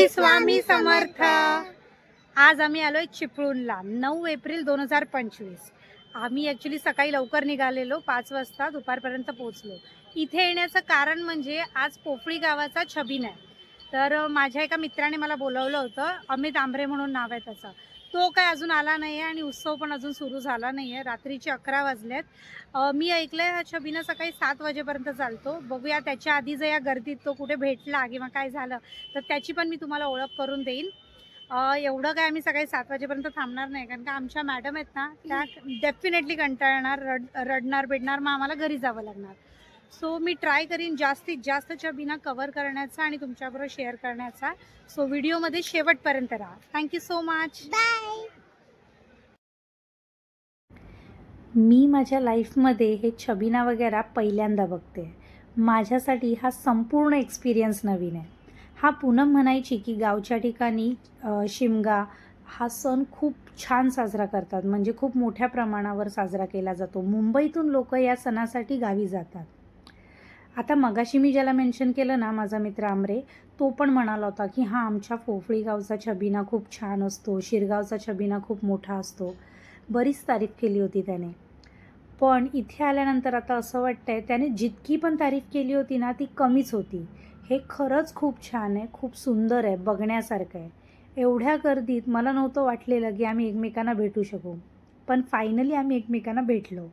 श्री स्वामी समर्थ. आज आम्ही आलोय चिपळूणला नऊ एप्रिल दोन हजार पंचवीस. आम्ही ॲक्च्युली सकाळी लवकर निघालेलो पाच वाजता दुपारपर्यंत पोहोचलो. इथे येण्याचं कारण म्हणजे आज पोफळी गावाचा छबिन आहे. तर माझ्या एका मित्राने मला बोलवलं होतं अमित आंबरे म्हणून नाव आहे त्याचं. तो काय अजून आला नाही आहे आणि उत्सव पण अजून सुरू झाला नाही आहे रात्रीचे अकरा वाजलेत. मी ऐकलं आहे हा छबिना सकाळी सात वाजेपर्यंत चालतो. बघूया त्याच्या आधी जर या गर्दीत तो कुठे भेटला किंवा काय झालं तर त्याची पण मी तुम्हाला ओळख करून देईन. एवढं काय आम्ही सकाळी सात वाजेपर्यंत थांबणार नाही कारण का आमच्या मॅडम आहेत ना त्या डेफिनेटली कंटाळणार रड रडणार बिडणार मग आम्हाला घरी जावं लागणार. सो मी ट्राय करीन जास्तीत जास्त छबिना कवर करण्याचा आणि तुमच्याबरोबर शेअर करण्याचा. सो व्हिडिओमध्ये शेवटपर्यंत राहा. Thank you so much bye मी माझ्या लाईफमध्ये हे छबिना वगैरे पहिल्यांदा बघते. माझ्यासाठी हा संपूर्ण एक्सपिरियन्स नवीन आहे. हा पूनम म्हणायची की गावच्या ठिकाणी शिमगा हा सण खूप छान साजरा करतात. म्हणजे खूप मोठ्या प्रमाणावर साजरा केला जातो. मुंबईतून लोक या सणासाठी गावी जातात. आता मगाशी मी ज्याला मेन्शन केलं ना माझा मित्र आमरे तो पण म्हणाला होता की हा आमच्या फोफळी गावचा छबिना खूप छान असतो शिरगावचा छबिना खूप मोठा असतो. बरीच तारीफ केली होती त्याने. पण इथे आल्यानंतर आता असं वाटतं आहे त्याने जितकी पण तारीफ केली होती ना ती कमीच होती. हे खरंच खूप छान आहे खूप सुंदर आहे बघण्यासारखं आहे. एवढ्या गर्दीत मला नव्हतं वाटलेलं की आम्ही एकमेकांना भेटू शकू. पण फायनली आम्ही एकमेकांना भेटलो.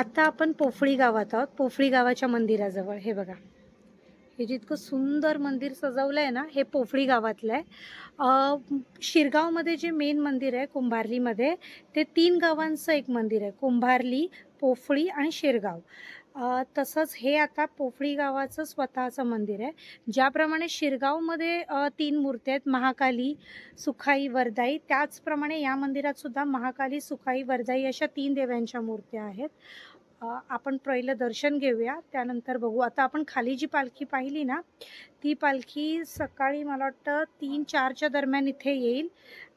आता आपण पोफळी गावात आहोत. पोफळी गावाच्या मंदिराजवळ. हे बघा. हे जितकं सुंदर मंदिर सजवलं आहे ना हे पोफळी गावातलं आहे. शिरगावमध्ये जे मेन मंदिर आहे कुंभारलीमध्ये ते तीन गावांचं एक मंदिर आहे. कुंभारली पोफळी आणि शिरगाव. तसंच हे आता पोफळी गावाचं स्वतःचं मंदिर आहे. ज्याप्रमाणे शिरगावमध्ये तीन मूर्ती आहेत महाकाली सुखाई वरदाई. त्याचप्रमाणे या मंदिरात सुद्धा महाकाली सुखाई वरदाई अशा तीन देव्यांच्या मूर्त्या आहेत. आपण पहिलं दर्शन घेऊया त्यानंतर बघू. आता आपण खाली जी पालखी पाहिली ना ती पालखी सकाळी मला वाटतं तीन चारच्या दरम्यान इथे येईल.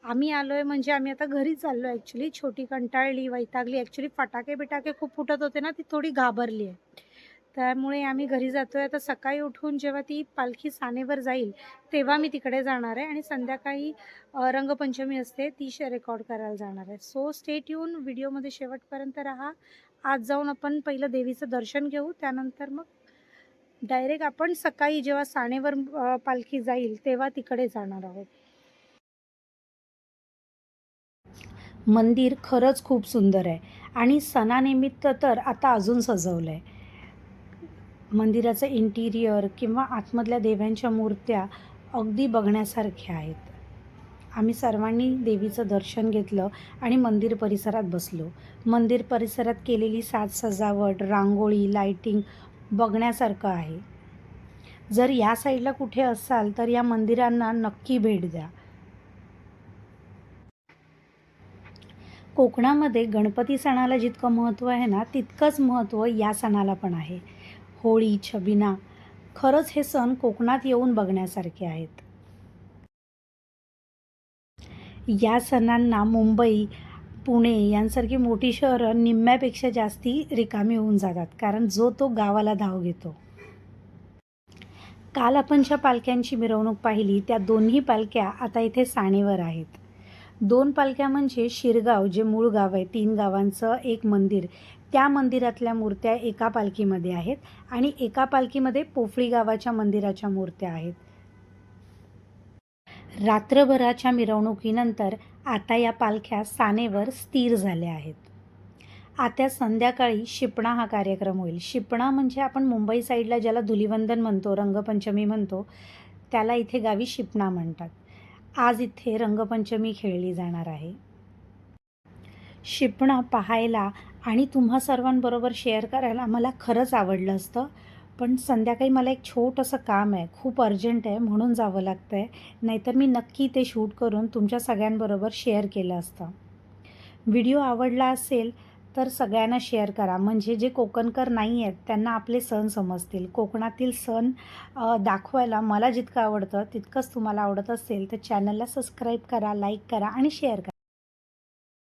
आम्ही आलो आहे म्हणजे आम्ही आता घरी चाललो आहे ॲक्च्युली छोटी कंटाळली वैतागली. ॲक्च्युली फटाके बिटाके खूप फुटत होते ना ती थोडी घाबरली आहे. त्यामुळे आम्ही घरी जातो आहे आता सकाळी उठून जेव्हा ती पालखी सानेवर जाईल तेव्हा मी तिकडे जाणार आहे आणि संध्याकाळी रंगपंचमी असते ती रेकॉर्ड करायला जाणार आहे. सो स्टेट येऊन व्हिडिओमध्ये शेवटपर्यंत राहा. आज जाऊन आपण पहिलं देवीचं दर्शन घेऊ त्यानंतर मग डायरेक्ट आपण सकाळी जेव्हा साणेवर पालखी जाईल तेव्हा तिकडे जाणार आहोत. मंदिर खरंच खूप सुंदर आहे. आणि सणानिमित्त तर आता अजून सजवलं आहे मंदिराचं इंटिरियर किंवा आतमधल्या देव्यांच्या मूर्त्या अगदी बघण्यासारख्या आहेत. आम्ही सर्वांनी देवीचं दर्शन घेतलं आणि मंदिर परिसरात बसलो. मंदिर परिसरात केलेली साज सजावट रांगोळी लाईटिंग बघण्यासारखं आहे. जर या साईडला कुठे असाल तर या मंदिरांना नक्की भेट द्या. कोकणामध्ये गणपती सणाला जितकं महत्त्व आहे ना तितकंच महत्त्व या सणाला पण आहे. होळी छबिना खरंच हे सण कोकणात येऊन बघण्यासारखे आहेत. या सणांना मुंबई पुणे यांसारखी मोठी शहरं निम्म्यापेक्षा जास्ती रिकामी होऊन जातात. कारण जो तो गावाला धाव घेतो. काल आपण ज्या पालख्यांची मिरवणूक पाहिली त्या दोन्ही पालख्या आता इथे साणेवर आहेत. दोन पालख्या म्हणजे शिरगाव जे मूळ गाव आहे तीन गावांचं एक मंदिर. त्या मंदिरातल्या मूर्त्या एका पालखीमध्ये आहेत आणि एका पालखीमध्ये पोफळी गावाच्या मंदिराच्या मूर्त्या आहेत. रात्रभराच्या मिरवणुकीनंतर आता या पालख्या सानेवर स्थिर झाल्या आहेत. आता संध्याकाळी शिपणा हा कार्यक्रम होईल. शिपणा म्हणजे आपण मुंबई साईडला ज्याला धुलिवंदन म्हणतो रंगपंचमी म्हणतो त्याला इथे गावी शिपणा म्हणतात. आज इथे रंगपंचमी खेळली जाणार आहे. शिपणा पाहायला आणि तुम्हा सर्वांबरोबर शेअर करायला मला खरंच आवडलं असतं. पण संध्याकाळी मला एक छोटंसं काम आहे. खूप अर्जंट आहे म्हणून जावं लागतं आहे नाहीतर मी नक्की ते शूट करून तुमच्या सगळ्यांबरोबर शेअर केलं असतं. व्हिडिओ आवडला असेल तर सगळ्यांना शेअर करा. म्हणजे जे कोकणकर नाही आहेत त्यांना आपले सण समजतील. कोकणातील सण दाखवायला मला जितकं आवडतं तितकंच तुम्हाला आवडत असेल तर चॅनलला सबस्क्राईब करा लाईक करा आणि शेअर करा.